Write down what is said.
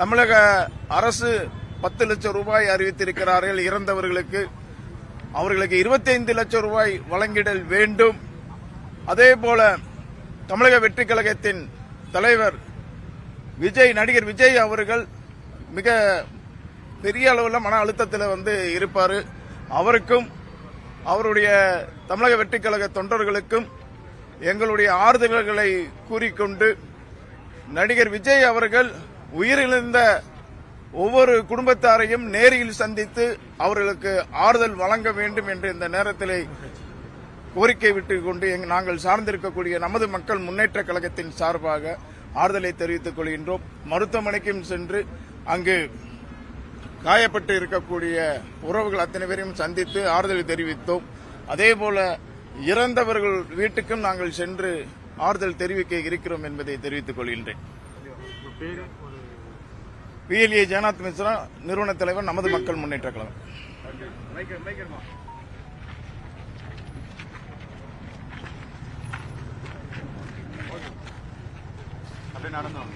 தமிழக அரசு பத்து லட்சம் ரூபாய் அறிவித்திருக்கிறார்கள் இறந்தவர்களுக்கு. அவர்களுக்கு 25 லட்சம் ரூபாய் வழங்கிடல் வேண்டும். அதே போல தமிழக வெற்றி கழகத்தின் தலைவர் விஜய் நடிகர் விஜய் அவர்கள் மிக பெரிய அளவில் மன அழுத்தத்தில் வந்து இருப்பார். அவருக்கும் அவருடைய தமிழக வெற்றி கழக தொண்டர்களுக்கும் எங்களுடைய ஆறுதல்களை கூறிக்கொண்டு நடிகர் விஜய் அவர்கள் உயிரிழந்த ஒவ்வொரு குடும்பத்தாரையும் நேரில் சந்தித்து அவர்களுக்கு ஆறுதல் வழங்க வேண்டும் என்று இந்த நேரத்தில் கோரிக்கை விட்டுக் கொண்டு நாங்கள் சார்ந்திருக்கக்கூடிய நமது மக்கள் முன்னேற்ற கழகத்தின் சார்பாக ஆறுதலை தெரிவித்துக் கொள்கின்றோம். மருத்துவமனைக்கும் சென்று அங்கு காயப்பட்டு இருக்கக்கூடிய உறவுகள் அத்தனை பேரையும் சந்தித்து ஆறுதலை தெரிவித்தோம். அதேபோல இறந்தவர்கள் வீட்டுக்கும் நாங்கள் சென்று ஆறுதல் தெரிவிக்க இருக்கிறோம் என்பதை தெரிவித்துக் கொள்கின்றேன். பிஎல்ஏ ஜெகநாத் மிஸ்ரா நிறுவன தலைவர் நமது மக்கள் முன்னேற்ற கழகம். நடந்தோம்.